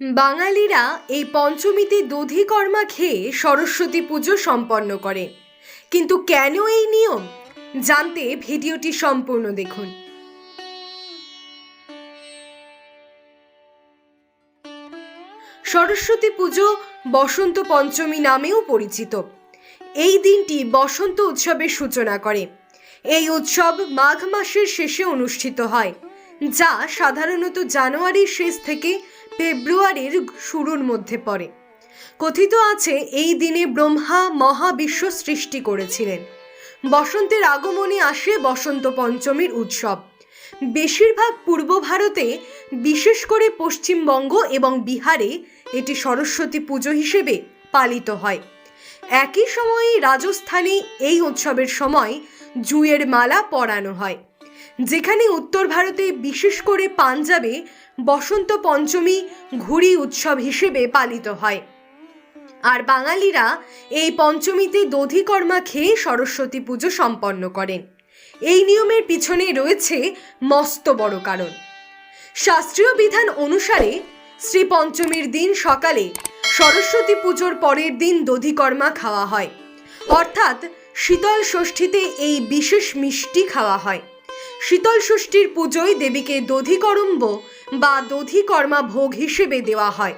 বাঙালিরা এই পঞ্চমীতে দধিকর্মা খেয়ে সরস্বতী পুজো সম্পন্ন করে। কিন্তু কেন এই নিয়ম? জানতে ভিডিওটি সম্পূর্ণ দেখুন। সরস্বতী পুজো বসন্ত পঞ্চমী নামেও পরিচিত। এই দিনটি বসন্ত উৎসবের সূচনা করে। এই উৎসব মাঘ মাসের শেষে অনুষ্ঠিত হয়, যা সাধারণত জানুয়ারির শেষ থেকে ফেব্রুয়ারির শুরুর মধ্যে পড়ে। কথিত আছে, এই দিনে ব্রহ্মা মহাবিশ্ব সৃষ্টি করেছিলেন। বসন্তের আগমনে আসে বসন্ত পঞ্চমীর উৎসব। বেশিরভাগ পূর্ব ভারতে, বিশেষ করে পশ্চিমবঙ্গ এবং বিহারে, এটি সরস্বতী পুজো হিসেবে পালিত হয়। একই সময়ে রাজস্থানে এই উৎসবের সময় জুয়ের মালা পরানো হয়। যেখানে উত্তর ভারতে বিশেষ করে পাঞ্জাবে বসন্ত পঞ্চমী ঘুড়ি উৎসব হিসেবে পালিত হয়। আর বাঙালিরা এই পঞ্চমীতে দধিকর্মা খেয়ে সরস্বতী পুজো সম্পন্ন করেন। এই নিয়মের পিছনে রয়েছে মস্ত বড় কারণ। শাস্ত্রীয় বিধান অনুসারে শ্রী পঞ্চমীর দিন সকালে সরস্বতী পুজোর পরের দিন দধিকর্মা খাওয়া হয়। অর্থাৎ শীতল ষষ্ঠীতে এই বিশেষ মিষ্টি খাওয়া হয়। শীতল ষষ্ঠীর পুজোয় দেবীকে দধিকরম্ব বা দধিকর্মা ভোগ হিসেবে দেওয়া হয়।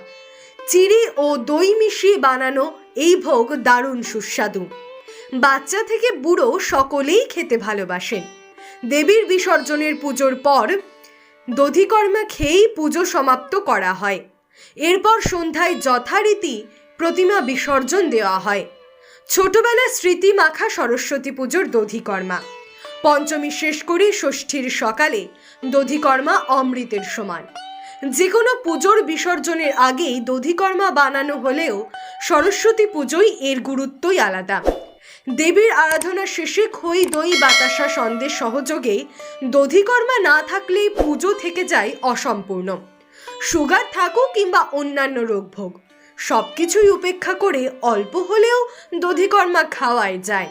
চিড়ি ও দই মিশিয়ে বানানো এই ভোগ দারুণ সুস্বাদু। বাচ্চা থেকে বুড়ো সকলেই খেতে ভালোবাসেন। দেবীর বিসর্জনের পুজোর পর দধিকর্মা খেয়েই পুজো সমাপ্ত করা হয়। এরপর সন্ধ্যায় যথারীতি প্রতিমা বিসর্জন দেওয়া হয়। ছোটবেলার স্মৃতি মাখা সরস্বতী পুজোর দধিকর্মা। পঞ্চমী শেষ করে ষষ্ঠীর সকালে, দধিকর্মা অমৃতের সমান। যে কোনো পুজোর বিসর্জনের আগেই দধিকর্মা বানানো হলেও সরস্বতী পুজোয় এর গুরুত্বই আলাদা। দেবীর আরাধনা শেষে খই, দই, বাতাসা, সন্দেশ সহযোগে দধিকর্মা না থাকলে পুজো থেকে যায় অসম্পূর্ণ। সুগার থাকুক কিংবা অন্যান্য রোগভোগ সব কিছুই উপেক্ষা করে অল্প হলেও দধিকর্মা খাওয়ায় যায়।